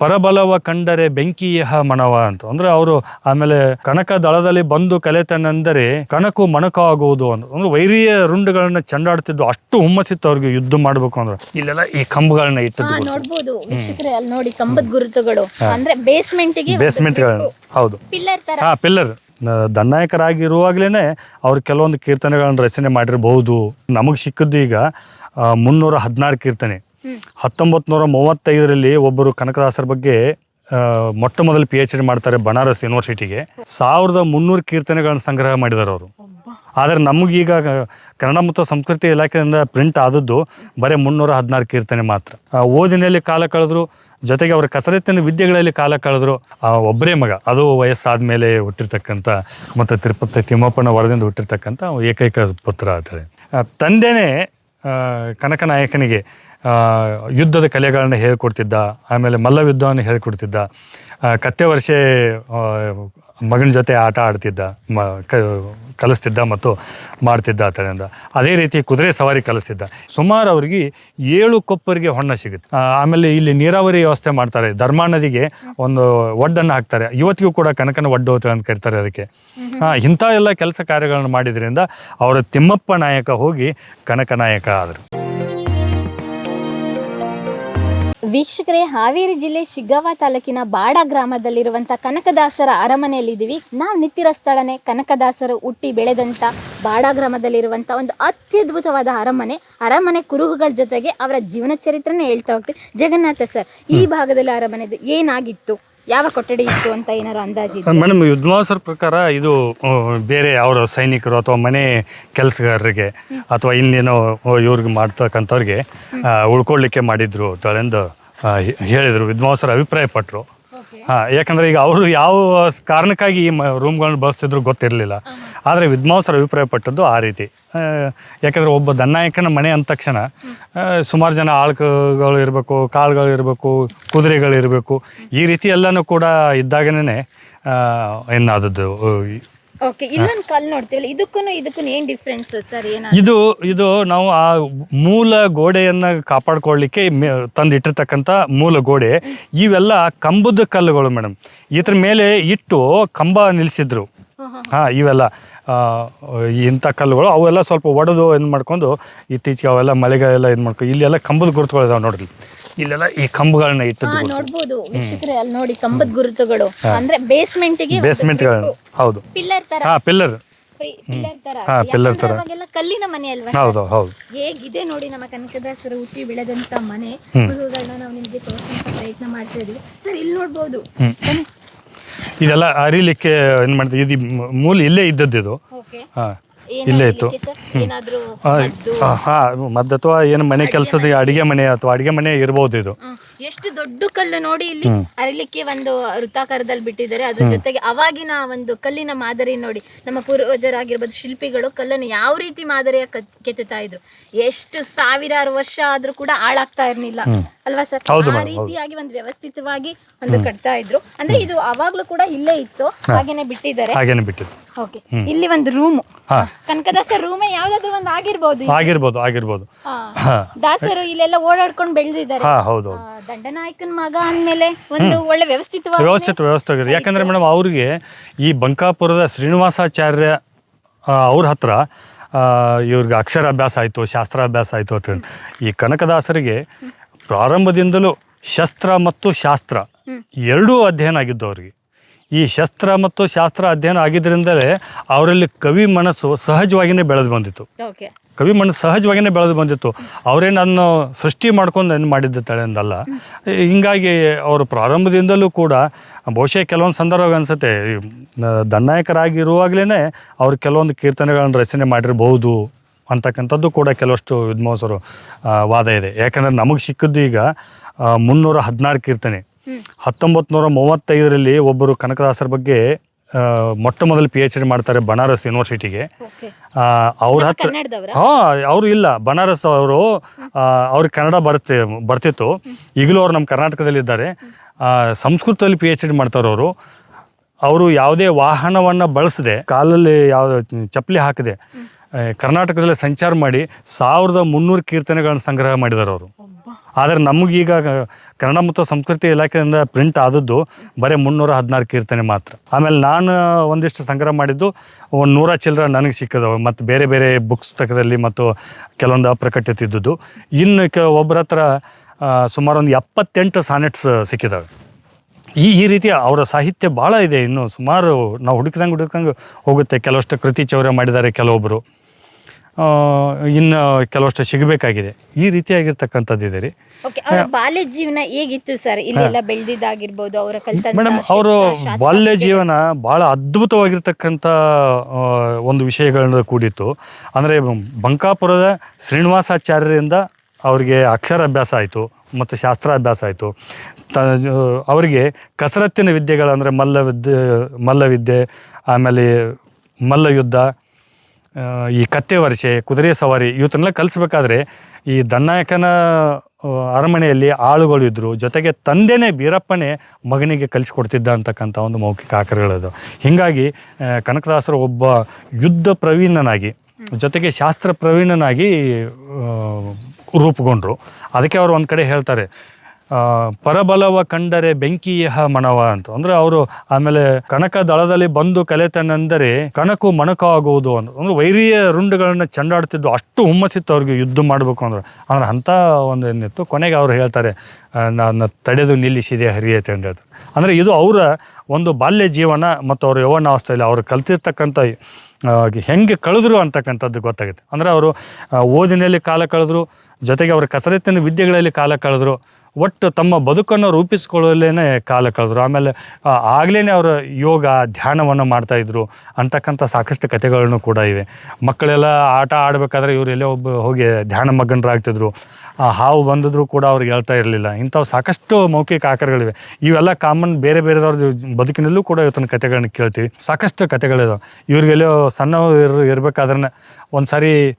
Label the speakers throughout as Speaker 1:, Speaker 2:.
Speaker 1: ಪರಬಲವ ಕಂಡರೆ ಬೆಂಕಿಯ ಮನವ ಅಂತ. ಅಂದ್ರೆ ಅವರು ಆಮೇಲೆ ಕನಕ ದಳದಲ್ಲಿ ಬಂದು ಕಲೆತನೆಂದರೆ ಕನಕು ಮಣಕ ಆಗುವುದು ಅಂತ. ಅಂದ್ರೆ ವೈರಿಯ ರುಂಡುಗಳನ್ನ ಚಂಡಾಡ್ತಿದ್ದು ಅಷ್ಟು ಹುಮ್ಮಸ್ಸಿತ್ತು ಅವ್ರಿಗೆ ಯುದ್ಧ ಮಾಡ್ಬೇಕು ಅಂದ್ರೆ. ಇಲ್ಲೆಲ್ಲ ಈ ಕಂಬಗಳನ್ನ
Speaker 2: ಇಟ್ಟು
Speaker 1: ಇಟ್ಟದ್ದು
Speaker 2: ನೋಡ್ಬೋದು. ವೀಕ್ಷಕರೇ ಅಲ್ಲಿ ನೋಡಿ ಕಂಬದ ಗುರುತುಗಳು ಅಂದ್ರೆ ಬೇಸ್ಮೆಂಟ್
Speaker 1: ಬೇಸ್ಮೆಂಟ್ ಹೌದು. ಹಾ ಪಿಲ್ಲರ್ ದಂಡನಾಯಕರಾಗಿರುವಾಗಲೇ ಅವ್ರು ಕೆಲವೊಂದು ಕೀರ್ತನೆಗಳನ್ನು ರಚನೆ ಮಾಡಿರಬಹುದು ನಮಗೆ ಸಿಕ್ಕದ್ದು ಈಗ ಮುನ್ನೂರ ಹದಿನಾರು ಕೀರ್ತನೆ. ಹತ್ತೊಂಬತ್ತು ನೂರ ಮೂವತ್ತೈದರಲ್ಲಿ ಒಬ್ಬರು ಕನಕದಾಸರ ಬಗ್ಗೆ ಮೊಟ್ಟ ಮೊದಲು ಪಿ ಎಚ್ ಡಿ ಮಾಡ್ತಾರೆ ಬನಾರಸ್ ಯೂನಿವರ್ಸಿಟಿಗೆ. ಸಾವಿರದ ಮುನ್ನೂರು ಕೀರ್ತನೆಗಳನ್ನು ಸಂಗ್ರಹ ಮಾಡಿದ್ದಾರೆ ಅವರು. ಆದರೆ ನಮಗೀಗ ಕನ್ನಡ ಮತ್ತು ಸಂಸ್ಕೃತಿ ಇಲಾಖೆಯಿಂದ ಪ್ರಿಂಟ್ ಆದದ್ದು ಬರೀ ಮುನ್ನೂರ ಹದಿನಾರು ಕೀರ್ತನೆ ಮಾತ್ರ. ಓದಿನಲ್ಲಿ ಕಾಲ ಕಳೆದ್ರು, ಜೊತೆಗೆ ಅವರ ಕಸರತ್ತಿನ ವಿದ್ಯೆಗಳಲ್ಲಿ ಕಾಲ ಕಳೆದ್ರು ಒಬ್ಬರೇ ಮಗ. ಅದು ವಯಸ್ಸಾದ ಮೇಲೆ ಹುಟ್ಟಿರ್ತಕ್ಕಂಥ ಮತ್ತು ತಿರುಪತಿ ತಿಮ್ಮಪ್ಪನ ವರದಿಂದ ಹುಟ್ಟಿರ್ತಕ್ಕಂಥ ಏಕೈಕ ಪುತ್ರ ಆಗ್ತಾರೆ ತಂದೆನೇ ಕನಕ ಕನಕನಾಯಕನಿಗೆ ಯುದ್ಧದ ಕಲೆಗಳನ್ನ ಹೇಳ್ಕೊಡ್ತಿದ್ದ ಆಮೇಲೆ ಮಲ್ಲ ಯುದ್ಧವನ್ನು ಹೇಳ್ಕೊಡ್ತಿದ್ದ ಕತ್ತೆ ವರ್ಷೆ ಮಗನ ಜೊತೆ ಆಟ ಆಡ್ತಿದ್ದ ಮ ಕಲಿಸ್ತಿದ್ದ ಮತ್ತು ಮಾಡ್ತಿದ್ದ ಆತನಿಂದ ಅದೇ ರೀತಿ ಕುದುರೆ ಸವಾರಿ ಕಲಿಸ್ತಿದ್ದ. ಸುಮಾರು ಅವ್ರಿಗೆ ಏಳು ಕೊಪ್ಪರಿಗೆ ಹೊಣ್ಣ ಸಿಗುತ್ತೆ. ಆಮೇಲೆ ಇಲ್ಲಿ ನೀರಾವರಿ ವ್ಯವಸ್ಥೆ ಮಾಡ್ತಾರೆ. ಧರ್ಮಾ ನದಿಗೆ ಒಂದು ಒಡ್ಡನ್ನು ಹಾಕ್ತಾರೆ. ಇವತ್ತಿಗೂ ಕೂಡ ಕನಕನ ಒಡ್ಡು ಅಂತ ಕರೀತಾರೆ ಅದಕ್ಕೆ. ಆ, ಇಂಥ ಎಲ್ಲ ಕೆಲಸ ಕಾರ್ಯಗಳನ್ನು ಮಾಡಿದ್ರಿಂದ ಅವರ ತಿಮ್ಮಪ್ಪ ನಾಯಕ ಹೋಗಿ ಕನಕ ನಾಯಕ ಆದರು.
Speaker 2: ವೀಕ್ಷಕರೇ ಹಾವೇರಿ ಜಿಲ್ಲೆ ಶಿಗ್ಗಾವ ತಾಲೂಕಿನ ಬಾಡ ಗ್ರಾಮದಲ್ಲಿರುವಂಥ ಕನಕದಾಸರ ಅರಮನೆಯಲ್ಲಿದ್ದೀವಿ. ನಾವು ನಿತ್ತಿರ ಸ್ಥಳನೇ ಕನಕದಾಸರು ಹುಟ್ಟಿ ಬೆಳೆದಂಥ ಬಾಡ ಗ್ರಾಮದಲ್ಲಿರುವಂಥ ಒಂದು ಅತ್ಯದ್ಭುತವಾದ ಅರಮನೆ. ಅರಮನೆ ಕುರುಹುಗಳ ಜೊತೆಗೆ ಅವರ ಜೀವನ ಚರಿತ್ರೆನೇ ಹೇಳ್ತಾ ಹೋಗ್ತೀವಿ. ಜಗನ್ನಾಥ ಸರ್ ಈ ಭಾಗದಲ್ಲಿ ಅರಮನೆ ಏನಾಗಿತ್ತು? ಯಾವ ಕೊಠಡಿ ಇತ್ತು ಅಂತ ಏನಾರು ಅಂದಾಜು
Speaker 1: ಮೇಡಮ್ ವಿದ್ವಾಂಸರ ಪ್ರಕಾರ ಇದು ಬೇರೆ ಅವರ ಸೈನಿಕರು ಅಥವಾ ಮನೆ ಕೆಲಸಗಾರರಿಗೆ ಅಥವಾ ಇನ್ನೇನೋ ಇವ್ರಿಗೆ ಮಾಡ್ತಕ್ಕಂಥವ್ರಿಗೆ ಉಳ್ಕೊಳ್ಳಿಕ್ಕೆ ಮಾಡಿದ್ರು ತಳೆಂದು ಹೇಳಿದರು ವಿದ್ವಾಂಸರ ಅಭಿಪ್ರಾಯ ಪಟ್ಟರು ಹಾಂ ಯಾಕಂದರೆ ಈಗ ಅವರು ಯಾವ ಕಾರಣಕ್ಕಾಗಿ ಈ ಮ ರೂಮ್ಗಳನ್ನ ಬಳಸ್ತಿದ್ರು ಗೊತ್ತಿರಲಿಲ್ಲ. ಆದರೆ ವಿದ್ವಾಂಸರ ಅಭಿಪ್ರಾಯ ಪಟ್ಟದ್ದು ಆ ರೀತಿ. ಯಾಕಂದರೆ ಒಬ್ಬ ದನ್ನಾಯಕನ ಮನೆ ಅಂದ ತಕ್ಷಣ ಸುಮಾರು ಜನ ಆಳ್ಕಗಳು ಇರಬೇಕು ಕಾಳುಗಳು ಇರಬೇಕು ಕುದುರೆಗಳು ಇರಬೇಕು. ಈ ರೀತಿ ಎಲ್ಲನೂ ಕೂಡ ಇದ್ದಾಗನೇ ಏನಾದದ್ದು
Speaker 2: ಓಕೆ ಇಲ್ಲೊಂದು ಕಲ್ಲು ನೋಡ್ತೀವಿ ಇದಕ್ಕೂ ಇದಕ್ಕೂ ಏನು ಡಿಫ್ರೆನ್ಸ್ ಸರ್ ಏನ
Speaker 1: ಇದು ಇದು ನಾವು ಆ ಮೂಲ ಗೋಡೆಯನ್ನ ಕಾಪಾಡ್ಕೊಳ್ಳಿಕ್ಕೆ ತಂದಿಟ್ಟಿರ್ತಕ್ಕಂಥ ಮೂಲ ಗೋಡೆ. ಇವೆಲ್ಲ ಕಂಬದ ಕಲ್ಲುಗಳು ಮೇಡಮ್. ಇದ್ರ ಮೇಲೆ ಇಟ್ಟು ಕಂಬ ನಿಲ್ಸಿದ್ರು. ಹಾ ಇವೆಲ್ಲ. ಇಂಥ ಕಲ್ಲುಗಳು ಅವೆಲ್ಲ ಸ್ವಲ್ಪ ಒಡೆದು ಏನು ಮಾಡ್ಕೊಂಡು ಇತ್ತೀಚೆಗೆ ಅವೆಲ್ಲ ಮಳೆಗಾಲ ಏನು ಮಾಡ್ಕೊಂಡು ಇಲ್ಲೆಲ್ಲ ಕಂಬದ ಗುರುತುಗಳಿದಾವೆ ನೋಡ್ರಿ. ಇಲ್ಲೆಲ್ಲ ಈ ಕಂಬಗಳನ್ನ
Speaker 2: ಇಟ್ಟು
Speaker 1: ಇಟ್ಟದ್ದು
Speaker 2: ನೋಡ್ಬೋದು. ವೀಕ್ಷಕರೇ ಅಲ್ಲಿ ನೋಡಿ ಕಂಬದ ಗುರುತುಗಳು. ಅಂದ್ರೆ ಬೇಸ್ಮೆಂಟ್ಗೆ
Speaker 1: ಬೇಸ್ಮೆಂಟ್ಗಳನ್ನ ಹೌದು.
Speaker 2: ಪಿಲ್ಲರ್ ತರ.
Speaker 1: ಹಾ ಪಿಲ್ಲರ್. ಹಾ,
Speaker 2: ಪಿಲ್ಲರ್
Speaker 1: ತರ.
Speaker 2: ಕಲ್ಲಿನ ಮನೆ ಅಲ್ವಾ
Speaker 1: ಹೌದು ಹೌದು.
Speaker 2: ಹೇಗಿದೆ ನೋಡಿ ನಮ್ಮ ಕನಕದಾಸರು ಹುಟ್ಟಿ ಬೆಳೆದಂತ ಮನೆ. ನಾವು ನಿಮ್ಗೆ ತೋರಿಸೋಂತ ಪ್ರಯತ್ನ ಮಾಡ್ತಾ ಇದೀವಿ. ಸರ್ ಇಲ್ಲಿ ನೋಡ್ಬೋದು.
Speaker 1: ಇದೆಲ್ಲ ಅರಿಲಿಕ್ಕೆ ಏನು ಮಾಡ್ತೀವಿ ಇದು ಮೂಲ ಇಲ್ಲೇ ಇದ್ದದ್ದು ಇದು. ಹಾಂ ಇಲ್ಲೇ ಇತ್ತು. ಹಾಂ ಮದ್ದು? ಅಥವಾ ಏನು ಮನೆ ಕೆಲಸದ ಅಡಿಗೆ ಮನೆ ಅಥವಾ ಅಡಿಗೆ ಮನೆ ಇರ್ಬೋದು ಇದು.
Speaker 2: ಎಷ್ಟು ದೊಡ್ಡ ಕಲ್ಲು ನೋಡಿ ಇಲ್ಲಿ ಅರಿಲಿಕ್ಕೆ ಒಂದು ವೃತ್ತಾಕಾರದಲ್ಲಿ ಬಿಟ್ಟಿದ್ದಾರೆ. ಅದ್ರ ಜೊತೆಗೆ ಅವಾಗಿನ ಒಂದು ಕಲ್ಲಿನ ಮಾದರಿ ನೋಡಿ. ನಮ್ಮ ಪೂರ್ವಜರಾಗಿರ್ಬೋದು ಶಿಲ್ಪಿಗಳು ಕಲ್ಲನ್ನು ಯಾವ ರೀತಿ ಮಾದರಿಯ ಕೆತ್ತಾ ಕೆತ್ತುತ್ತಾ ಇದ್ರು. ಎಷ್ಟು ಸಾವಿರಾರು ವರ್ಷ ಆದ್ರೂ ಕೂಡ ಹಾಳಾಗ್ತಾ ಇರ್ಲಿಲ್ಲ. ಅಲ್ವಾ ಸರ್? ಆ ರೀತಿಯಾಗಿ ಒಂದು ವ್ಯವಸ್ಥಿತವಾಗಿ ಒಂದು ಕಟ್ತಾ ಇದ್ರು. ಅಂದ್ರೆ ಇದು ಅವಾಗ್ಲೂ ಕೂಡ ಇಲ್ಲೇ ಇತ್ತು. ಹಾಗೇನೆ ಬಿಟ್ಟಿದ್ದಾರೆ. ಓಕೆ. ಇಲ್ಲಿ ಒಂದು ರೂಮ್. ಕನಕದಾಸ ರೂಮೇ ಯಾವ್ದಾದ್ರು ಒಂದು ಆಗಿರ್ಬೋದು
Speaker 1: ಆಗಿರ್ಬೋದು ಆಗಿರ್ಬೋದು.
Speaker 2: ಹಾ. ದಾಸರು ಇಲ್ಲೆಲ್ಲ ಓಡಾಡ್ಕೊಂಡು ಬೆಳೆದಿದ್ದಾರೆ.
Speaker 1: ಹೌದು
Speaker 2: ದಂಡನಾಯಕನ ಮಗ ಅಂದ್ಮೇಲೆ ಒಂದು ಒಳ್ಳೆ ವ್ಯವಸ್ಥಿತವಾಗಿ
Speaker 1: ವ್ಯವಸ್ಥಿತ ವ್ಯವಸ್ಥೆ ಆಗಿದೆ ಯಾಕಂದ್ರೆ ಮೇಡಮ್ ಅವ್ರಿಗೆ ಈ ಬಂಕಾಪುರದ ಶ್ರೀನಿವಾಸಾಚಾರ್ಯ ಅವ್ರ ಹತ್ರ ಅಕ್ಷರ ಇವ್ರಿಗೆ ಅಕ್ಷರಾಭ್ಯಾಸ ಆಯಿತು ಶಾಸ್ತ್ರಾಭ್ಯಾಸ ಆಯಿತು ಅಂತ. ಈ ಕನಕದಾಸರಿಗೆ ಪ್ರಾರಂಭದಿಂದಲೂ ಶಸ್ತ್ರ ಮತ್ತು ಶಾಸ್ತ್ರ ಎರಡೂ ಅಧ್ಯಯನ ಆಗಿದ್ದು ಅವ್ರಿಗೆ ಈ ಶಸ್ತ್ರ ಮತ್ತು ಶಾಸ್ತ್ರ ಅಧ್ಯಯನ ಆಗಿದ್ದರಿಂದಲೇ ಅವರಲ್ಲಿ ಕವಿ ಮನಸ್ಸು ಸಹಜವಾಗಿಯೇ ಬೆಳೆದು ಬಂದಿತ್ತು. ಕವಿ ಮನಸ್ಸು ಸಹಜವಾಗಿಯೇ ಬೆಳೆದು ಬಂದಿತ್ತು. ಅವರೇ ಅದನ್ನು ಸೃಷ್ಟಿ ಮಾಡ್ಕೊಂಡು ಏನು ಮಾಡಿದ್ದ ತಳೆಂದಲ್ಲ ಹಿಂಗಾಗಿ ಅವರು ಪ್ರಾರಂಭದಿಂದಲೂ ಕೂಡ ಬಹುಶಃ ಕೆಲವೊಂದು ಸಂದರ್ಭ ಅನಿಸುತ್ತೆ. ದಂಡನಾಯಕರಾಗಿರುವಾಗಲೇ ಅವ್ರು ಕೆಲವೊಂದು ಕೀರ್ತನೆಗಳನ್ನು ರಚನೆ ಮಾಡಿರಬಹುದು ಅಂತಕ್ಕಂಥದ್ದು ಕೂಡ ಕೆಲವಷ್ಟು ವಿದ್ವಾಂಸರು ವಾದ ಇದೆ. ಯಾಕಂದರೆ ನಮಗೆ ಸಿಕ್ಕಿದ್ದು ಈಗ ಮುನ್ನೂರ ಹದಿನಾರು ಕೀರ್ತನೆ. ಹತ್ತೊಂಬತ್ತು ನೂರ ಮೂವತ್ತೈದರಲ್ಲಿ ಒಬ್ಬರು ಕನಕದಾಸರ ಬಗ್ಗೆ ಮೊಟ್ಟ ಮೊದಲು ಪಿ ಎಚ್ ಡಿ ಮಾಡ್ತಾರೆ ಬನಾರಸ್ ಯೂನಿವರ್ಸಿಟಿಗೆ ಅವ್ರ ಹತ್ರ ಹಾ ಅವರು ಇಲ್ಲ. ಬನಾರಸ್ ಅವರು ಅವ್ರಿಗೆ ಕನ್ನಡ ಬರುತ್ತೆ ಬರ್ತಿತ್ತು. ಈಗಲೂ ಅವ್ರು ನಮ್ಮ ಕರ್ನಾಟಕದಲ್ಲಿ ಇದ್ದಾರೆ. ಸಂಸ್ಕೃತದಲ್ಲಿ ಪಿ ಎಚ್ ಡಿ ಮಾಡ್ತಾರೆ ಅವರು. ಅವರು ಯಾವುದೇ ವಾಹನವನ್ನು ಬಳಸದೆ ಕಾಲಲ್ಲಿ ಯಾವ ಚಪ್ಪಲಿ ಹಾಕದೆ ಕರ್ನಾಟಕದಲ್ಲಿ ಸಂಚಾರ ಮಾಡಿ ಸಾವಿರದ ಮುನ್ನೂರು ಕೀರ್ತನೆಗಳನ್ನು ಸಂಗ್ರಹ ಮಾಡಿದ್ದಾರೆ ಅವರು. ಆದರೆ ನಮಗೀಗ ಕನ್ನಡ ಮತ್ತು ಸಂಸ್ಕೃತಿ ಇಲಾಖೆಯಿಂದ ಪ್ರಿಂಟ್ ಆದದ್ದು ಬರೀ ಮುನ್ನೂರ ಹದಿನಾರು ಕೀರ್ತನೆ ಮಾತ್ರ. ಆಮೇಲೆ ನಾನು ಒಂದಿಷ್ಟು ಸಂಗ್ರಹ ಮಾಡಿದ್ದು ಒಂದು ನೂರ ಚಿಲ್ಲರ ನನಗೆ ಸಿಕ್ಕಿದವು ಮತ್ತು ಬೇರೆ ಬೇರೆ ಪುಸ್ತಕದಲ್ಲಿ ಮತ್ತು ಕೆಲವೊಂದು ಅಪ್ರಕಟಿತ ಇದ್ದದ್ದು ಇನ್ನು ಕೆ ಒಬ್ಬರ ಹತ್ರ ಸುಮಾರು ಒಂದು ಎಪ್ಪತ್ತೆಂಟು ಸಾನೆಟ್ಸ್ ಸಿಕ್ಕಿದ್ದಾವೆ ಈ ಈ ರೀತಿ ಅವರ ಸಾಹಿತ್ಯ ಭಾಳ ಇದೆ ಇನ್ನು ಸುಮಾರು ನಾವು ಹುಡುಕಿದಂಗೆ ಹುಡುಕಿದಂಗೆ ಹೋಗುತ್ತೆ. ಕೆಲವಷ್ಟು ಕೃತಿ ಚೌರ್ಯ ಮಾಡಿದ್ದಾರೆ ಕೆಲವೊಬ್ಬರು ಇನ್ನು ಕೆಲವಷ್ಟು ಸಿಗಬೇಕಾಗಿದೆ. ಈ ರೀತಿಯಾಗಿರ್ತಕ್ಕಂಥದ್ದು ಇದೆ ರೀ.
Speaker 2: ಓಕೆ ಅವರ ಬಾಲ್ಯ ಜೀವನ ಹೇಗಿತ್ತು ಸರ್? ಇಲ್ಲೆಲ್ಲ ಬೆಳೆದಿದ್ದಾಗಿರ್ಬೋದು ಅವರ
Speaker 1: ಮೇಡಮ್ ಅವರು ಬಾಲ್ಯ ಜೀವನ ಭಾಳ ಅದ್ಭುತವಾಗಿರ್ತಕ್ಕಂಥ ಆ, ಒಂದು ವಿಷಯಗಳಿಂದ ಕೂಡಿತ್ತು. ಅಂದರೆ ಬಂಕಾಪುರದ ಶ್ರೀನಿವಾಸಾಚಾರ್ಯರಿಂದ ಅವರಿಗೆ ಅಕ್ಷರಾಭ್ಯಾಸ ಆಯಿತು ಮತ್ತು ಶಾಸ್ತ್ರಾಭ್ಯಾಸ ಆಯಿತು. ತ ಅವರಿಗೆ ಕಸರತ್ತಿನ ವಿದ್ಯೆಗಳಂದರೆ ಮಲ್ಲವಿದ್ಯೆ ಮಲ್ಲ ವಿದ್ಯೆ ಮಲ್ಲವಿದ್ಯೆ ಆಮೇಲೆ ಮಲ್ಲಯುದ್ಧ ಈ ಕತ್ತೆ ವರ್ಷೆ, ಕುದುರೆ ಸವಾರಿ, ಇವತ್ತನ್ನೆಲ್ಲ ಕಲಿಸ್ಬೇಕಾದ್ರೆ ಈ ದನ್ನಾಯಕನ ಅರಮನೆಯಲ್ಲಿ ಆಳುಗಳು ಇದ್ದರು ಜೊತೆಗೆ ತಂದೆನೇ ಬೀರಪ್ಪನೇ ಮಗನಿಗೆ ಕಲಿಸ್ಕೊಡ್ತಿದ್ದ ಅಂತಕ್ಕಂಥ ಒಂದು ಮೌಖಿಕ ಆಕರಗಳದು. ಹೀಗಾಗಿ ಕನಕದಾಸರು ಒಬ್ಬ ಯುದ್ಧ ಪ್ರವೀಣನಾಗಿ, ಜೊತೆಗೆ ಶಾಸ್ತ್ರ ಪ್ರವೀಣನಾಗಿ ರೂಪುಗೊಂಡರು. ಅದಕ್ಕೆ ಅವರು ಒಂದು ಕಡೆ ಹೇಳ್ತಾರೆ ಪರಬಲವ ಕಂಡರೆ ಬೆಂಕಿಯಹ ಮನವ ಅಂತ. ಅಂದ್ರೆ ಅವರು ಆಮೇಲೆ ಕನಕ ದಳದಲ್ಲಿ ಬಂದು ಕಲೆತನೆಂದರೆ ಕನಕು ಮಣಕ ಆಗುವುದು ಅಂತ. ಅಂದ್ರೆ ವೈರಿಯ ರುಂಡುಗಳನ್ನ ಚಂಡಾಡ್ತಿದ್ದು ಅಷ್ಟು ಹುಮ್ಮಸಿತ್ತು ಅವ್ರಿಗೆ ಯುದ್ಧ ಮಾಡಬೇಕು ಅಂದ್ರೆ. ಅಂದ್ರೆ ಅಂಥ ಒಂದು ಏನಿತ್ತು. ಕೊನೆಗೆ ಅವ್ರು ಹೇಳ್ತಾರೆ ನನ್ನ ತಡೆದು ನಿಲ್ಲಿಸಿದೆ ಹರಿಯತೆ ಅಂತ ಹೇಳ್ತಾರೆ. ಅಂದರೆ ಇದು ಅವರ ಒಂದು ಬಾಲ್ಯ ಜೀವನ ಮತ್ತು ಅವ್ರ ಯೌವನಾವಸ್ಥೆಯಲ್ಲಿ ಅವರು ಕಲ್ತಿರ್ತಕ್ಕಂಥ ಹೆಂಗೆ ಕಳೆದ್ರು ಅಂತಕ್ಕಂಥದ್ದು ಗೊತ್ತಾಗುತ್ತೆ. ಅಂದ್ರೆ ಅವರು ಓದಿನಲ್ಲಿ ಕಾಲ ಕಳೆದ್ರು, ಜೊತೆಗೆ ಅವರು ಕಸರತ್ತಿನ ವಿದ್ಯೆಗಳಲ್ಲಿ ಕಾಲ ಕಳೆದ್ರು ಒಟ್ಟು ತಮ್ಮ ಬದುಕನ್ನು ರೂಪಿಸ್ಕೊಳ್ಳಲೇನೆ ಕಾಲ ಕಳೆದ್ರು. ಆಮೇಲೆ ಆಗಲೇ ಅವರು ಯೋಗ, ಧ್ಯಾನವನ್ನು ಮಾಡ್ತಾ ಇದ್ರು ಅಂತಕ್ಕಂಥ ಸಾಕಷ್ಟು ಕಥೆಗಳನ್ನು ಕೂಡ ಇವೆ. ಮಕ್ಕಳೆಲ್ಲ ಆಟ ಆಡಬೇಕಾದ್ರೆ ಇವರು ಎಲ್ಲೇ ಒಬ್ಬ ಹೋಗಿ ಧ್ಯಾನ ಮಗ್ನರಾಗ್ತಿದ್ರು. ಹಾವು ಬಂದಿದ್ರು ಕೂಡ ಅವ್ರಿಗೆ ಹೇಳ್ತಾ ಇರಲಿಲ್ಲ. ಇಂಥವು ಸಾಕಷ್ಟು ಮೌಖಿಕ ಆಕಾರಗಳಿವೆ. ಇವೆಲ್ಲ ಕಾಮನ್ ಬೇರೆ ಬೇರೆದವ್ರ ಬದುಕಿನಲ್ಲೂ ಕೂಡ ಇವತ್ತಿನ ಕಥೆಗಳನ್ನ ಕೇಳ್ತೀವಿ. ಸಾಕಷ್ಟು ಕಥೆಗಳಿದಾವೆ. ಇವ್ರಿಗೆಲ್ಲೋ ಸಣ್ಣ ಇರ್ ಇರಬೇಕಾದ್ರೆ ಒಂದು ಸಾರಿ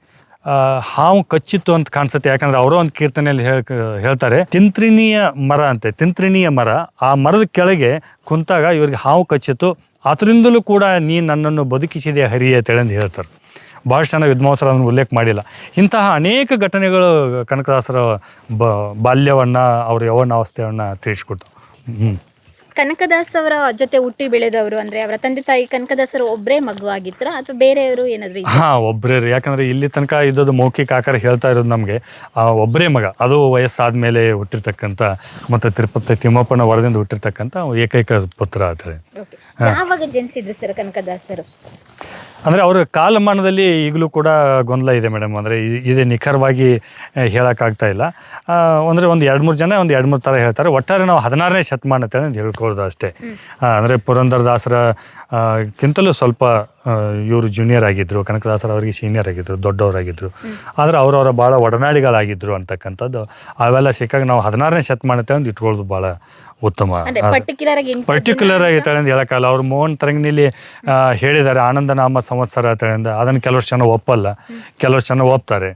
Speaker 1: ಹಾವು ಕಚ್ಚಿತ್ತು ಅಂತ ಕಾಣಿಸುತ್ತೆ. ಯಾಕಂದ್ರೆ ಅವರೋ ಒಂದು ಕೀರ್ತನೆಯಲ್ಲಿ ಹೇಳ್, ಹೇಳ್ತಾರೆ, ತಿಂತ್ರಿಣಿಯ ಮರ ಅಂತೆ. ತಿಂತ್ರಿಣಿಯ ಮರ, ಆ ಮರದ ಕೆಳಗೆ ಕುಂತಾಗ ಇವ್ರಿಗೆ ಹಾವು ಕಚ್ಚಿತ್ತು. ಅದರಿಂದಲೂ ಕೂಡ ನೀ ನನ್ನನ್ನು ಬದುಕಿಸಿದೆ ಹರಿಯ ಅಂತೇಳಂದು ಹೇಳ್ತಾರೆ. ಭಾಳಷ್ಟು ಜನ ವಿದ್ವಾಂಸರು ಅದನ್ನು ಉಲ್ಲೇಖ ಮಾಡಿಲ್ಲ. ಇಂತಹ ಅನೇಕ ಘಟನೆಗಳು ಕನಕದಾಸರ ಬ, ಬಾಲ್ಯವನ್ನು, ಅವ್ರ ಯೌವನಾವಸ್ಥೆಯನ್ನು ತಿಳಿಸ್ಕೊಟ್ಟು ಹ್ಞೂ
Speaker 2: ಕನಕದಾಸ್ ಅವರ ಜೊತೆ ಹುಟ್ಟಿ ಬೆಳೆದವರು ಅಂದ್ರೆ ಅವರ ತಂದೆ ತಾಯಿ ಕನಕದಾಸರು ಒಬ್ಬರೇ ಮಗು ಆಗಿದ್ರ ಅಥವಾ ಬೇರೆಯವರು ಏನಾದ್ರು
Speaker 1: ಹಾ ಒಬ್ಬರೇ ರೀ ಯಾಕಂದ್ರೆ ಇಲ್ಲಿ ತನಕ ಇದ್ದದ್ದು ಮೌಖಿಕ ಆಕಾರ ಹೇಳ್ತಾ ಇರೋದು ನಮಗೆ. ಒಬ್ಬರೇ ಮಗ ಅದು ವಯಸ್ಸಾದ ಮೇಲೆ ಹುಟ್ಟಿರ್ತಕ್ಕಂಥ ಮತ್ತು ತಿರುಪತಿ ತಿಮ್ಮಪ್ಪನ ವರದಿಂದ ಹುಟ್ಟಿರ್ತಕ್ಕಂಥ ಏಕೈಕ ಪುತ್ರ
Speaker 2: ಆದ್ರೆ. ಯಾವಾಗ ಜನಿಸಿದ್ರು ಸರ್ ಕನಕದಾಸರು?
Speaker 1: ಅಂದರೆ ಅವರ ಕಾಲಮಾನದಲ್ಲಿ ಈಗಲೂ ಕೂಡ ಗೊಂದಲ ಇದೆ ಮೇಡಮ್. ಅಂದರೆ ಇದೆ ನಿಖರವಾಗಿ ಹೇಳಕ್ ಹೇಳೋಕ್ಕಾಗ್ತಾ ಇಲ್ಲ. ಅಂದರೆ ಒಂದು ಎರಡು ಮೂರು ಜನ ಒಂದು ಎರಡು ಮೂರು ಥರ ಹೇಳ್ತಾರೆ. ಒಟ್ಟಾರೆ ನಾವು ಹದಿನಾರನೇ ಶತಮಾನ ಅಂತ ಹೇಳಿ ಹೇಳ್ಕೊಳ್ಳೋದು ಅಷ್ಟೇ ಅಂದರೆ ಪುರಂದರದಾಸರ ದಾಸರ ಕ್ಕಿಂತಲೂ ಸ್ವಲ್ಪ ಇವರು ಜೂನಿಯರ್ ಆಗಿದ್ದರು ಕನಕದಾಸರ ಅವರಿಗೆ ಸೀನಿಯರ್ ಆಗಿದ್ದರು ದೊಡ್ಡವರಾಗಿದ್ದರು ಆದರೆ ಅವರವರ ಭಾಳ ಒಡನಾಡಿಗಳಾಗಿದ್ದರು ಅಂತಕ್ಕಂಥದ್ದು. ಅವೆಲ್ಲ ಸಿಕ್ಕಾಗ ನಾವು ಹದಿನಾರನೇ ಶತಮಾನತೆ ಒಂದು ಇಟ್ಕೊಳ್ಳೋದು ಭಾಳ ಉತ್ತಮ.
Speaker 2: ಪರ್ಟಿಕ್ಯುಲರ್ ಆಗಿ
Speaker 1: ತಳೆಂದು ಹೇಳಕ್ಕಲ್ಲ ಅವ್ರು ಮೋಹನ್ ತರಂಗಿನಲ್ಲಿ ಹೇಳಿದ್ದಾರೆ ಆನಂದನಾಮ ಸಂವತ್ಸರ ತಳೆಂದ ಅದನ್ನು ಕೆಲವಷ್ಟು ಜನ ಒಪ್ಪಲ್ಲ. ಕೆಲವಷ್ಟು ಜನ ಒಪ್ತಾರೆ.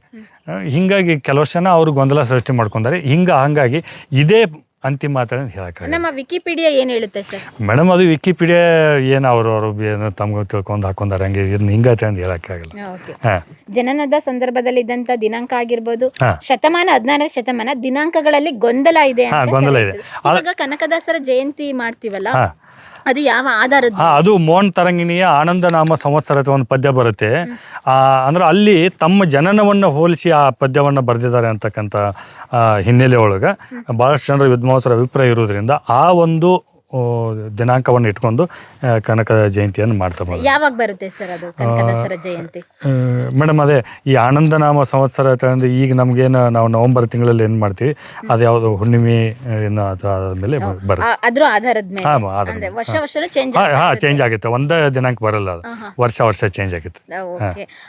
Speaker 1: ಹಿಂಗಾಗಿ ಕೆಲವಷ್ಟು ಜನ ಅವರು ಗೊಂದಲ ಸೃಷ್ಟಿ ಮಾಡ್ಕೊಂಡಾರೆ. ಹಿಂಗ ಹಂಗಾಗಿ ಇದೇ ಅಂತಿಮ ಅಂತ ಹೇಳಕ್ಕಾಗಲ್ಲ
Speaker 2: ನಮ್ಮ ವಿಕಿಪೀಡಿಯಾ ಏನ್ ಹೇಳುತ್ತೆ ಸರ್
Speaker 1: ಮೇಡಮ್ ಅದು ವಿಕಿಪೀಡಿಯಾ ಏನು ಅವರು ಅವರು ಏನು ತಮ್ಗೆ ತಿಳ್ಕೊಂಡು ಹಾಕೊಂಡಾರ ಹಂಗೆ ಇದನ್ನ ಹಿಂಗತ್ತೆ ಅಂತ ಹೇಳಕ್ಕಾಗಲ್ಲ
Speaker 2: ಓಕೆ
Speaker 1: ಹಾಂ
Speaker 2: ಜನನದ ಸಂದರ್ಭದಲ್ಲಿ ಇದ್ದಂತ ದಿನಾಂಕ ಆಗಿರ್ಬೋದು
Speaker 1: ಹಾ.
Speaker 2: ಶತಮಾನ ಹದಿನಾರನೇ ಶತಮಾನ ದಿನಾಂಕಗಳಲ್ಲಿ ಗೊಂದಲ ಇದೆ ಅಂತ
Speaker 1: ಗೊಂದಲ ಇದೆ.
Speaker 2: ಹೇಳ್ತಿದ್ರು. ಇವಾಗ ಕನಕದಾಸರ ಜಯಂತಿ ಮಾಡ್ತೀವಲ್ಲ
Speaker 1: ಹಾಂ
Speaker 2: ಅದು ಯಾವ ಆಧಾರದ
Speaker 1: ಹಾ ಅದು ಮೋಹನ್ ತರಂಗಿಣಿಯ ಆನಂದನಾಮ ಸಂವತ್ಸರ ಅಂತ ಒಂದು ಪದ್ಯ ಬರುತ್ತೆ. ಆ, ಅಂದ್ರೆ ಅಲ್ಲಿ ತಮ್ಮ ಜನನವನ್ನು ಹೋಲಿಸಿ ಆ ಪದ್ಯವನ್ನು ಬರೆದಿದ್ದಾರೆ ಅಂತಕ್ಕಂಥ ಆ, ಹಿನ್ನೆಲೆ ಒಳಗೆ. ಭಾಳಷ್ಟು ಜನರ ವಿದ್ವಾಂಸರ ಅಭಿಪ್ರಾಯ ಇರೋದ್ರಿಂದ ಆ ಒಂದು ದಿನಾಂಕವನ್ನು ಇಟ್ಕೊಂಡು ಕನಕ ಜಯಂತಿಯನ್ನು ಮಾಡ್ತಾ.
Speaker 2: ಯಾವಾಗ ಬರುತ್ತೆ ಸರ್ ಅದು ಕನಕದಾಸರ ಜಯಂತಿ?
Speaker 1: ಮೇಡಮ್ ಅದೇ ಈ ಆನಂದನಾಮ ಸಂವತ್ಸರ ತಗೊಂಡು ಈಗ ನಮಗೇನು ನಾವು ನವೆಂಬರ್ ತಿಂಗಳಲ್ಲಿ ಏನು ಮಾಡ್ತೀವಿ ಅದು ಯಾವುದು ಹುಣ್ಣಿಮೆ ಏನು ಅದು ಆದಮೇಲೆ ಬರುತ್ತೆ.
Speaker 2: ಅದ್ರ ಆಧಾರದ ಮೇಲೆ? ವರ್ಷ ವರ್ಷನೂ ಚೇಂಜ್
Speaker 1: ಹಾಂ ಹಾಂ ಚೇಂಜ್ ಆಗುತ್ತೆ. ಒಂದೇ ದಿನಾಂಕ ಬರಲ್ಲ ಅದು. ವರ್ಷ ವರ್ಷ ಚೇಂಜ್ ಆಗುತ್ತೆ.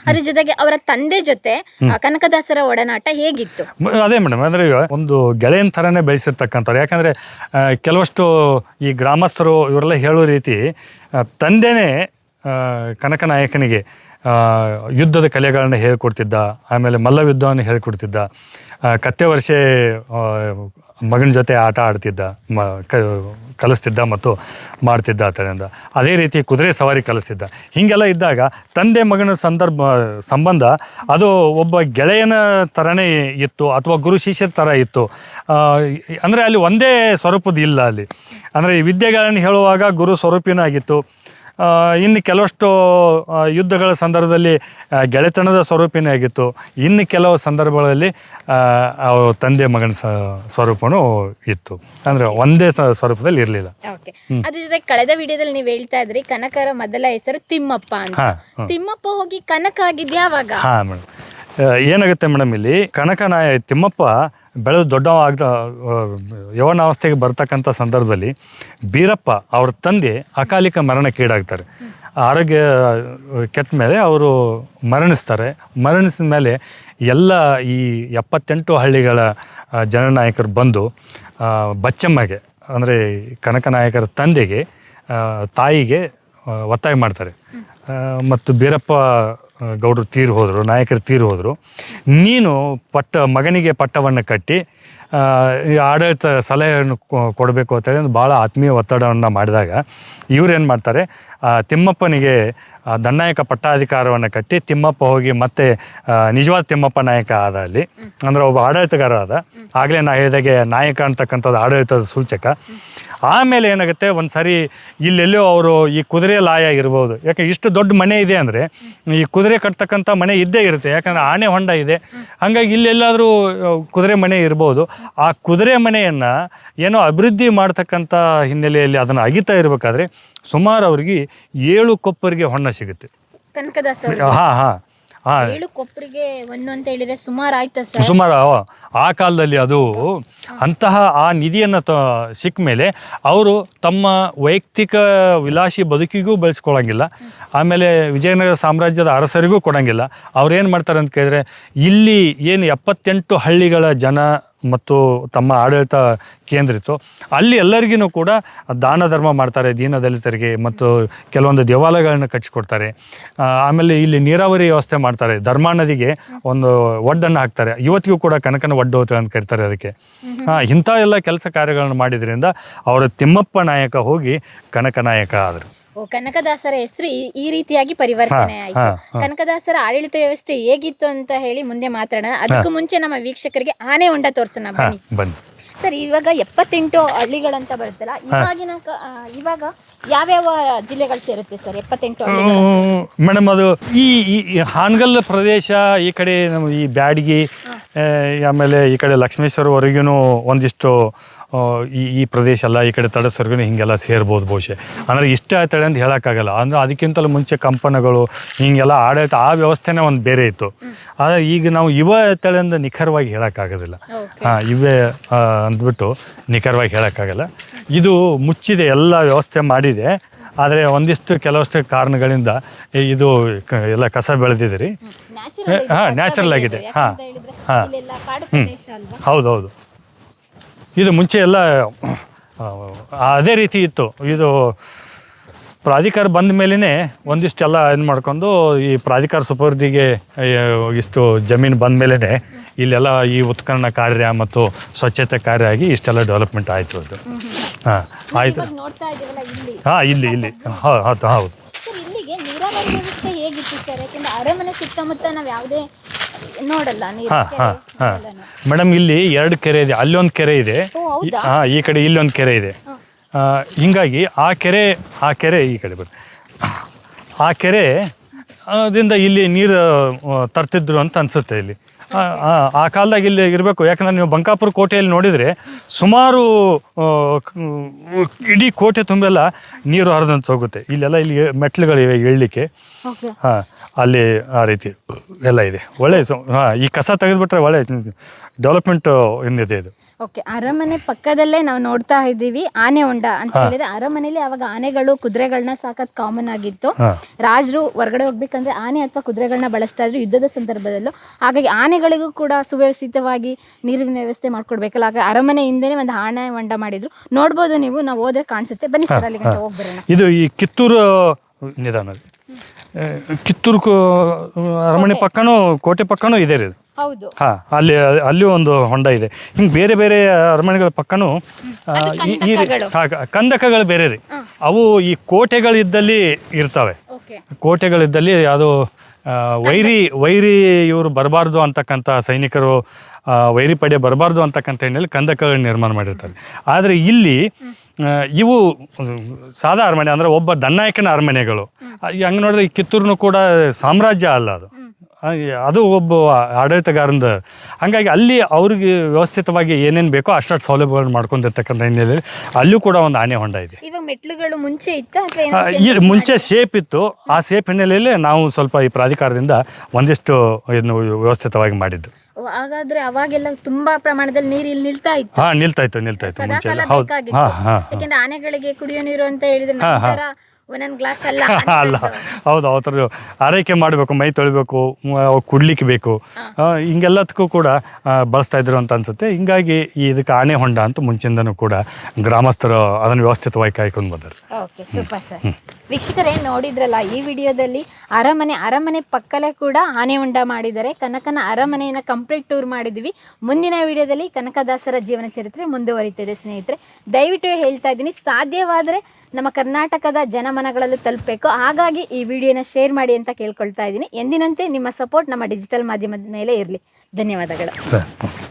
Speaker 2: ಅದ್ರ ಜೊತೆಗೆ ಅವರ ತಂದೆ ಜೊತೆ ಕನಕದಾಸರ ಒಡನಾಟ ಹೇಗಿತ್ತು?
Speaker 1: ಅದೇ ಮೇಡಮ್ ಅಂದ್ರೆ ಒಂದು ಗೆಳೆಯನ ಥರನೇ ಬೆಳೆಸಿರ್ತಕ್ಕಂಥವ್ರು. ಯಾಕಂದ್ರೆ ಕೆಲವಷ್ಟು ಈ ಗ್ರಾಮಸ್ಥರು ಇವರೆಲ್ಲ ಹೇಳೋ ರೀತಿ ತಂದೆನೇ ಕನಕನಾಯಕನಿಗೆ ಯುದ್ಧದ ಕಲೆಗಳನ್ನ ಹೇಳ್ಕೊಡ್ತಿದ್ದ ಆಮೇಲೆ ಮಲ್ಲಯುದ್ಧವನ್ನು ಹೇಳ್ಕೊಡ್ತಿದ್ದ ಆ, ಕತ್ತೆ ವರ್ಷೆ ಮಗನ ಜೊತೆ ಆಟ ಆಡ್ತಿದ್ದ ಮ ಕಲಿಸ್ತಿದ್ದ ಮತ್ತು ಮಾಡ್ತಿದ್ದ ಆತನಿಂದ. ಅದೇ ರೀತಿ ಕುದುರೆ ಸವಾರಿ ಕಲಿಸ್ತಿದ್ದ. ಹೀಗೆಲ್ಲ ಇದ್ದಾಗ ತಂದೆ ಮಗನ ಸಂದರ್ಭ ಸಂಬಂಧ ಅದು ಒಬ್ಬ ಗೆಳೆಯನ ಥರನೇ ಇತ್ತು ಅಥವಾ ಗುರು ಶಿಷ್ಯರ ಥರ ಇತ್ತು. ಅಂದರೆ ಅಲ್ಲಿ ಒಂದೇ ಸ್ವರೂಪದ ಇಲ್ಲ ಅಲ್ಲಿ. ಅಂದರೆ ಈ ವಿದ್ಯೆಗಳನ್ನು ಹೇಳುವಾಗ ಗುರು ಸ್ವರೂಪಿನ ಆಗಿತ್ತು ಆ, ಇನ್ನು ಕೆಲವಷ್ಟು ಯುದ್ಧಗಳ ಸಂದರ್ಭದಲ್ಲಿ ಗೆಳೆತನದ ಸ್ವರೂಪನೇ ಆಗಿತ್ತು. ಇನ್ನು ಕೆಲವು ಸಂದರ್ಭಗಳಲ್ಲಿ ಅವ್ರ ತಂದೆ ಮಗನ ಸ್ವರೂಪನೂ ಇತ್ತು. ಅಂದರೆ ಒಂದೇ ಸ್ವರೂಪದಲ್ಲಿ ಇರಲಿಲ್ಲ.
Speaker 2: ಅದ್ರ ಜೊತೆ ಕಳೆದ ವಿಡಿಯೋದಲ್ಲಿ ನೀವು ಹೇಳ್ತಾ ಇದ್ರಿ ಕನಕರ ಮೊದಲ ಹೆಸರು ತಿಮ್ಮಪ್ಪ ಅಂತ. ತಿಮ್ಮಪ್ಪ ಹೋಗಿ ಕನಕ ಆಗಿದ್ಯಾವಾಗ
Speaker 1: ಹಾಂ ಮೇಡಮ್ ಏನಾಗುತ್ತೆ ಮೇಡಮ್ ಇಲ್ಲಿ? ಕನಕನಾಯ ತಿಮ್ಮಪ್ಪ ಬೆಳೆದು ದೊಡ್ಡವ ಆಗ್ದ ಯೌವನಾವಸ್ಥೆಗೆ ಬರ್ತಕ್ಕಂಥ ಸಂದರ್ಭದಲ್ಲಿ ಬೀರಪ್ಪ ಅವ್ರ ತಂದೆ ಅಕಾಲಿಕ ಮರಣಕ್ಕೀಡಾಗ್ತಾರೆ ಆರೋಗ್ಯ, ಕೆಟ್ಟ ಮೇಲೆ ಅವರು ಮರಣಿಸ್ತಾರೆ. ಮರಣಿಸಿದ ಮೇಲೆ ಎಲ್ಲ ಈ ಎಪ್ಪತ್ತೆಂಟು ಹಳ್ಳಿಗಳ ಜನನಾಯಕರು ಬಂದು ಬಚ್ಚಮ್ಮಗೆ, ಅಂದರೆ ಕನಕ ನಾಯಕರ ತಂದೆಗೆ ತಾಯಿಗೆ ಒತ್ತಾಯ ಮಾಡ್ತಾರೆ. ಮತ್ತು ಬೀರಪ್ಪ ಗೌಡರು ತೀರು ಹೋದರು, ನಾಯಕರು ತೀರು ಹೋದರು. ನೀನು ಪಟ್ಟ, ಮಗನಿಗೆ ಪಟ್ಟವನ್ನು ಕಟ್ಟಿ ಆಡಳಿತ ಸಲಹೆಯನ್ನು ಕೊಡಬೇಕು ಅಂತೇಳಿ ಒಂದು ಭಾಳ ಆತ್ಮೀಯ ಒತ್ತಡವನ್ನು ಮಾಡಿದಾಗ ಇವ್ರು ಏನು ಮಾಡ್ತಾರೆ ತಿಮ್ಮಪ್ಪನಿಗೆ ಆ, ದಂಡನಾಯಕ ಪಟ್ಟಾಧಿಕಾರವನ್ನು ಕಟ್ಟಿ ತಿಮ್ಮಪ್ಪ ಹೋಗಿ ಮತ್ತೆ ನಿಜವಾದ ತಿಮ್ಮಪ್ಪ ನಾಯಕ ಆದ ಅಲ್ಲಿ. ಅಂದ್ರೆ ಒಬ್ಬ ಆಡಳಿತಗಾರ ಆದ ಆಗಲೇ ನಾ ಹೇಳಿದಾಗೆ ನಾಯಕ ಅಂತಕ್ಕಂಥದ್ದು ಆಡಳಿತದ ಸೂಚಕ. ಆಮೇಲೆ ಏನಾಗುತ್ತೆ ಒಂದು ಸರಿ ಇಲ್ಲೆಲ್ಲೋ ಅವರು ಈ ಕುದುರೆ ಲಾಯ ಇರ್ಬೋದು. ಯಾಕೆ ಇಷ್ಟು ದೊಡ್ಡ ಮನೆ ಇದೆ ಅಂದರೆ ಈ ಕುದುರೆ ಕಟ್ತಕ್ಕಂಥ ಮನೆ ಇದ್ದೇ ಇರುತ್ತೆ. ಯಾಕಂದ್ರೆ ಆನೆ ಹೊಂಡ ಇದೆ. ಹಾಗಾಗಿ ಇಲ್ಲೆಲ್ಲಾದರೂ ಕುದುರೆ ಮನೆ ಇರ್ಬೋದು. ಆ ಕುದುರೆ ಮನೆಯನ್ನು ಏನೋ ಅಭಿವೃದ್ಧಿ ಮಾಡ್ತಕ್ಕಂಥ ಹಿನ್ನೆಲೆಯಲ್ಲಿ ಅದನ್ನು ಅಗಿತಾ ಇರಬೇಕಾದ್ರೆ ಸುಮಾರು ಅವ್ರಿಗೆ ಏಳು ಕೊಪ್ಪರಿಗೆ ಹೊಣ್ಣ ಸಿಗುತ್ತೆ.
Speaker 2: ಕನಕದಾಸ
Speaker 1: ಹಾಂ ಹಾ ಹಾಂ.
Speaker 2: ಏಳು ಕೊಪ್ಪರಿಗೆ ಒಂದು ಅಂತ ಹೇಳಿದ್ರೆ ಸುಮಾರು ಆಯ್ತಾ ಸರ್?
Speaker 1: ಸುಮಾರು ಆ- ಆ ಕಾಲದಲ್ಲಿ ಅದು ಅಂತಹ ಆ ನಿಧಿಯನ್ನು ತ ಸಿಕ್ಕ ಮೇಲೆ ಅವರು ತಮ್ಮ ವೈಯಕ್ತಿಕ ವಿಲಾಸಿ ಬದುಕಿಗೂ ಬೆಳೆಸ್ಕೊಳಂಗಿಲ್ಲ. ಆಮೇಲೆ ವಿಜಯನಗರ ಸಾಮ್ರಾಜ್ಯದ ಅರಸರಿಗೂ ಕೊಡಂಗಿಲ್ಲ. ಅವ್ರು ಏನು ಮಾಡ್ತಾರೆ ಅಂತ ಕೇಳಿದ್ರೆ ಇಲ್ಲಿ ಏನು ಎಪ್ಪತ್ತೆಂಟು ಹಳ್ಳಿಗಳ ಜನ ಮತ್ತು ತಮ್ಮ ಆಡಳಿತ ಕೇಂದ್ರ ಇತ್ತು. ಅಲ್ಲಿ ಎಲ್ಲರಿಗೂ ಕೂಡ ದಾನ ಧರ್ಮ ಮಾಡ್ತಾರೆ, ದೀನ ದಲಿತರಿಗೆ ಮತ್ತು ಕೆಲವೊಂದು ದೇವಾಲಯಗಳನ್ನ ಕಟ್ಟಿಸ್ಕೊಡ್ತಾರೆ. ಆಮೇಲೆ ಇಲ್ಲಿ ನೀರಾವರಿ ವ್ಯವಸ್ಥೆ ಮಾಡ್ತಾರೆ. ಧರ್ಮಾ ನದಿಗೆ ಒಂದು ಒಡ್ಡನ್ನು ಹಾಕ್ತಾರೆ. ಇವತ್ತಿಗೂ ಕೂಡ ಕನಕನ ಒಡ್ಡು ಅಂತ ಕರೀತಾರೆ ಅದಕ್ಕೆ. ಇಂಥ ಎಲ್ಲ ಕೆಲಸ ಕಾರ್ಯಗಳನ್ನು ಮಾಡಿದ್ರಿಂದ ಅವರ ತಿಮ್ಮಪ್ಪ ನಾಯಕ ಹೋಗಿ ಕನಕ ನಾಯಕ ಆದರು.
Speaker 2: ಓ ಕನಕದಾಸರ ಹೆಸರು ಈ ರೀತಿಯಾಗಿ ಪರಿವರ್ತನೆ ಆಯ್ತು. ಕನಕದಾಸರ ಆಡಳಿತ ವ್ಯವಸ್ಥೆ ಹೇಗಿತ್ತು ಅಂತ ಹೇಳಿ ಮುಂದೆ ಮಾತಾಡೋಣ. ಅದಕ್ಕೂ ಮುಂಚೆ ನಮ್ಮ ವೀಕ್ಷಕರಿಗೆ ಆನೆ ಹೊಂಡ ತೋರ್ಸೋಣ ಬನ್ನಿ.
Speaker 1: ಬನ್ನಿ.
Speaker 2: ಸರ್ ಇವಾಗ ಎಪ್ಪತ್ತೆಂಟು ಹಳ್ಳಿಗಳಂತ ಬರುತ್ತಲ್ಲ ಇವಾಗಿನ ಇವಾಗ ಯಾವ್ಯಾವ ಜಿಲ್ಲೆಗಳು ಸೇರುತ್ತೆ ಸರ್ ಎಪ್ಪತ್ತೆಂಟು
Speaker 1: ಮೇಡಮ್ ಅದು ಈ ಹಾನಗಲ್ ಪ್ರದೇಶ ಈ ಕಡೆ ನಮ್ಮ ಈ ಬ್ಯಾಡಗಿ ಆಮೇಲೆ ಈ ಕಡೆ ಲಕ್ಷ್ಮೇಶ್ವರವರೆಗೂ ಒಂದಿಷ್ಟು ಈ ಈ ಪ್ರದೇಶ ಎಲ್ಲ ಈ ಕಡೆ ತಡಸ್ವರ್ಗು ಹಿಂಗೆಲ್ಲ ಸೇರ್ಬೋದು ಬಹುಶಃ. ಅಂದರೆ ಇಷ್ಟ ಆಯ್ತಾಳೆ ಅಂತ ಹೇಳೋಕ್ಕಾಗಲ್ಲ. ಅಂದರೆ ಅದಕ್ಕಿಂತಲೂ ಮುಂಚೆ ಕಂಪನಗಳು ಹಿಂಗೆಲ್ಲ ಆಡಳಿತ ಆ ವ್ಯವಸ್ಥೆನೇ ಒಂದು ಬೇರೆ ಇತ್ತು. ಆದರೆ ಈಗ ನಾವು ಇವ ಆಯ್ತಾಳೆ ಅಂತ ನಿಖರವಾಗಿ ಹೇಳೋಕ್ಕಾಗೋದಿಲ್ಲ. ಹಾಂ ಇವೇ ಅಂದ್ಬಿಟ್ಟು ನಿಖರವಾಗಿ ಹೇಳೋಕ್ಕಾಗಲ್ಲ. ಇದು ಮುಚ್ಚಿದೆ ಎಲ್ಲ ವ್ಯವಸ್ಥೆ ಮಾಡಿದೆ. ಆದರೆ ಒಂದಿಷ್ಟು ಕೆಲವಷ್ಟು ಕಾರಣಗಳಿಂದ ಇದು ಎಲ್ಲ ಕಸ ಬೆಳೆದಿದೆ ರೀ.
Speaker 2: ನ್ಯಾಚುರಲ್
Speaker 1: ಆಗಿದೆ ಹಾಂ ಹಾಂ.
Speaker 2: ಹ್ಞೂ ಹೌದು ಕಾಡು ಪ್ರದೇಶ ಅಲ್ವಾ
Speaker 1: ಹೌದು ಹೌದು ಇದು ಮುಂಚೆ ಎಲ್ಲ ಅದೇ ರೀತಿ ಇತ್ತು. ಇದು ಪ್ರಾಧಿಕಾರ ಬಂದ ಮೇಲೇ ಒಂದಿಷ್ಟೆಲ್ಲ ಏನು ಮಾಡ್ಕೊಂಡು ಈ ಪ್ರಾಧಿಕಾರ ಸುಪರ್ದಿಗೆ ಇಷ್ಟು ಜಮೀನು ಬಂದ ಮೇಲೇ ಇಲ್ಲೆಲ್ಲ ಈ ಉತ್ಖನನ ಕಾರ್ಯ ಮತ್ತು ಸ್ವಚ್ಛತೆ ಕಾರ್ಯ ಆಗಿ ಇಷ್ಟೆಲ್ಲ ಡೆವಲಪ್ಮೆಂಟ್ ಆಯಿತು ಅದು. ಹಾಂ ಆಯಿತು. ಹಾಂ ಇಲ್ಲಿ ಇಲ್ಲಿ. ಹೌದು. ಹೌದು ಹೌದು
Speaker 2: ಅರಮನೆ ಸುತ್ತಮುತ್ತ ನಾವು ಯಾವುದೇ ನೋಡಲ್ಲ ನೀರು
Speaker 1: ಹಾಂ ಹಾಂ ಹಾಂ. ಮೇಡಮ್ ಇಲ್ಲಿ ಎರಡು ಕೆರೆ ಇದೆ ಅಲ್ಲೊಂದು ಕೆರೆ ಇದೆ.
Speaker 2: ಓ ಹೌದಾ?
Speaker 1: ಹಾಂ ಈ ಕಡೆ ಇಲ್ಲೊಂದು ಕೆರೆ ಇದೆ. ಆ, ಹಿಂಗಾಗಿ ಆ ಕೆರೆ ಆ ಕೆರೆ ಈ ಕಡೆ ಬರುತ್ತೆ ಆ ಕೆರೆ ಅದರಿಂದ ಇಲ್ಲಿ ನೀರು ಆ, ತರ್ತಿದ್ರು ಅಂತ ಅನಿಸುತ್ತೆ ಇಲ್ಲಿ. ಆ, ಕಾಲದಾಗ ಇಲ್ಲಿ ಇರಬೇಕು. ಯಾಕಂದ್ರೆ ನೀವು ಬಂಕಾಪುರ ಕೋಟೆಯಲ್ಲಿ ನೋಡಿದರೆ ಸುಮಾರು ಇಡೀ ಕೋಟೆ ತುಂಬೆಲ್ಲ ನೀರು ಹರಿದಂತ ಹೋಗುತ್ತೆ. ಇಲ್ಲೆಲ್ಲ ಇಲ್ಲಿ ಮೆಟ್ಲುಗಳಿವೆ ಇಳಲಿಕ್ಕೆ ಹಾಂ ಅಲ್ಲಿ ಆ ರೀತಿ ಎಲ್ಲ ಇದೆ. ಒಳ್ಳೆ ಹಾಂ ಈ ಕಸ ತೆಗೆದುಬಿಟ್ರೆ ಒಳ್ಳೆ ಡೆವಲಪ್ಮೆಂಟ್ ಇಂದಿದೆ ಇದು.
Speaker 2: ಓಕೆ ಅರಮನೆ ಪಕ್ಕದಲ್ಲೇ ನಾವು ನೋಡ್ತಾ ಇದ್ದೀವಿ ಆನೆ ಹೊಂಡ ಅಂತ ಹೇಳಿದ್ರೆ ಅರಮನೆಯಲ್ಲಿ ಅವಾಗ ಆನೆಗಳು ಕುದುರೆಗಳನ್ನ ಸಾಕತ್ ಕಾಮನ್ ಆಗಿತ್ತು. ರಾಜರು ಹೊರಗಡೆ ಹೋಗ್ಬೇಕಂದ್ರೆ ಆನೆ ಅಥವಾ ಕುದುರೆಗಳನ್ನ ಬಳಸ್ತಾ ಇದ್ರು ಯುದ್ಧದ ಸಂದರ್ಭದಲ್ಲೂ. ಹಾಗಾಗಿ ಆನೆಗಳಿಗೂ ಕೂಡ ಸುವ್ಯವಸ್ಥಿತವಾಗಿ ನೀರಿನ ವ್ಯವಸ್ಥೆ ಮಾಡ್ಕೊಡ್ಬೇಕಲ್ಲ. ಹಾಗೆ ಅರಮನೆ ಹಿಂದೆನೆ ಒಂದು ಆನೆ ಹೊಂಡ ಮಾಡಿದ್ರು. ನೋಡ್ಬೋದು ನೀವು ನಾವು ಹೋದ್ರೆ ಕಾಣಿಸುತ್ತೆ. ಬನ್ನಿ ಸರ್ ಅಲ್ಲಿ ಹೋಗ್ಬರೋಣ.
Speaker 1: ಇದು ಈ ಕಿತ್ತೂರು ನಿಧಾನ ಕಿತ್ತೂರು ಅರಮನೆ ಪಕ್ಕನೂ ಕೋಟೆ ಪಕ್ಕನೂ ಇದೆ ರೀ.
Speaker 2: ಹೌದು.
Speaker 1: ಹಾ ಅಲ್ಲಿ ಅಲ್ಲಿ ಒಂದು ಹೊಂಡ ಇದೆ. ಹಿಂಗೆ ಬೇರೆ ಬೇರೆ ಅರಮನೆಗಳ ಪಕ್ಕನೂ ಆ, ಈ- ಈ ರೀ-
Speaker 2: ಕಂದಕಗಳು.
Speaker 1: ಬೇರೆ ರೀ. ಅವು ಈ ಕೋಟೆಗಳಿದ್ದಲ್ಲಿ ಇರ್ತವೆ.
Speaker 2: ಓಕೆ.
Speaker 1: ಕೋಟೆಗಳಿದ್ದಲ್ಲಿ ಅದು ಆ, ವೈರಿ ವೈರಿ ಇವರು ಬರಬಾರ್ದು ಅಂತಕ್ಕಂಥ ಸೈನಿಕರು ಆ, ವೈರಿ ಪಡೆ ಬರಬಾರ್ದು ಅಂತಕ್ಕಂಥ ಹಿನ್ನೆಲೆ ಕಂದಕಗಳನ್ನ ನಿರ್ಮಾಣ ಮಾಡಿರ್ತಾರೆ. ಆದರೆ ಇಲ್ಲಿ ಆ, ಇವು ಸಾದಾ ಅರಮನೆ ಅಂದರೆ ಒಬ್ಬ ದನ್ನಾಯಕನ ಅರಮನೆಗಳು. ಹಂಗೆ ನೋಡಿದ್ರೆ ಈ ಕಿತ್ತೂರ್ನು ಕೂಡ ಸಾಮ್ರಾಜ್ಯ ಅಲ್ಲ ಅದು. ಅದು ಒಬ್ಬ ಆಡಳಿತಗಾರಂದ ಹಾಗಾಗಿ ಅಲ್ಲಿ ಅವ್ರಿಗೆ ವ್ಯವಸ್ಥಿತವಾಗಿ ಏನೇನು ಬೇಕೋ ಅಷ್ಟು ಸೌಲಭ್ಯಗಳನ್ನ ಮಾಡ್ಕೊಂಡಿರ್ತಕ್ಕಂಥ ಹಿನ್ನೆಲೆಯಲ್ಲಿ ಅಲ್ಲೂ ಕೂಡ ಒಂದು ಆನೆ ಹೊಂಡ ಇದೆ.
Speaker 2: ಇವಾಗ ಮೆಟ್ಲುಗಳು ಮುಂಚೆ
Speaker 1: ಈ ಮುಂಚೆ ಶೇಪ್ ಇತ್ತು. ಆ ಸೇಪ್ ಹಿನ್ನೆಲೆಯಲ್ಲಿ ನಾವು ಸ್ವಲ್ಪ ಈ ಪ್ರಾಧಿಕಾರದಿಂದ ಒಂದಿಷ್ಟು ಇದನ್ನು ವ್ಯವಸ್ಥಿತವಾಗಿ ಮಾಡಿದ್ದು.
Speaker 2: ಹಾಗಾದ್ರೆ ಅವಾಗೆಲ್ಲ ತುಂಬಾ ಪ್ರಮಾಣದಲ್ಲಿ ನೀರು ಇಲ್ಲಿ ನಿಲ್ತಾ ಇತ್ತು.
Speaker 1: ಹಾ ನಿಲ್ತಾ ಇತ್ತು ನಿಲ್ತಾ ಇತ್ತು ಮುಂಚೆ ಹೌದು. ಹಾ ಹಾ
Speaker 2: ಯಾಕೆಂದ್ರೆ ಆನೆಗಳಿಗೆ ಕುಡಿಯೋ ನೀರು ಅಂತ ಹೇಳಿದ್ರೆ ನಂತರ ಒಂದೊಂದು ಗ್ಲಾಸ್ ಅಲ್ಲ.
Speaker 1: ಅಲ್ಲ ಹೌದು ಅವತ್ತರ ಆರೈಕೆ ಮಾಡಬೇಕು ಮೈ ತೊಳಿಬೇಕು ಕುಡ್ಲಿಕ್ಕೆ ಬೇಕು. ಆ, ಹಿಂಗೆಲ್ಲದಕ್ಕೂ ಕೂಡ ಆ, ಬಳಸ್ತಾ ಇದ್ರು ಅಂತ ಅನ್ಸುತ್ತೆ. ಹಿಂಗಾಗಿ ಈ ಇದಕ್ಕೆ ಆನೆ ಹೊಂಡ ಅಂತ ಮುಂಚಿಂದನೂ ಕೂಡ ಗ್ರಾಮಸ್ಥರು ಅದನ್ನು ವ್ಯವಸ್ಥಿತವಾಗಿ ಕಾಯ್ಕೊಂಡು ಬಂದರು.
Speaker 2: ಓಕೆ ಸೂಪರ್ ಸರ್ ವೀಕ್ಷಕರೇ ನೋಡಿದ್ರಲ್ಲ ಈ ವಿಡಿಯೋದಲ್ಲಿ ಅರಮನೆ ಅರಮನೆ ಪಕ್ಕಲೇ ಕೂಡ ಆನೆ ಹೊಂಡ ಮಾಡಿದ್ದಾರೆ. ಕನಕನ ಅರಮನೆಯನ್ನು ಕಂಪ್ಲೀಟ್ ಟೂರ್ ಮಾಡಿದ್ವಿ ಮುಂದಿನ ವಿಡಿಯೋದಲ್ಲಿ ಕನಕದಾಸರ ಜೀವನ ಚರಿತ್ರೆ ಮುಂದುವರಿತಿದೆ ಸ್ನೇಹಿತರೆ. ದಯವಿಟ್ಟು ಹೇಳ್ತಾ ಇದ್ದೀನಿ ಸಾಧ್ಯವಾದರೆ ನಮ್ಮ ಕರ್ನಾಟಕದ ಜನಮನಗಳಲ್ಲಿ ತಲುಪಬೇಕು. ಹಾಗಾಗಿ ಈ ವಿಡಿಯೋನ ಶೇರ್ ಮಾಡಿ ಅಂತ ಕೇಳ್ಕೊಳ್ತಾ ಇದ್ದೀನಿ. ಎಂದಿನಂತೆ ನಿಮ್ಮ ಸಪೋರ್ಟ್ ನಮ್ಮ ಡಿಜಿಟಲ್ ಮಾಧ್ಯಮದ ಮೇಲೆ ಇರಲಿ. ಧನ್ಯವಾದಗಳು.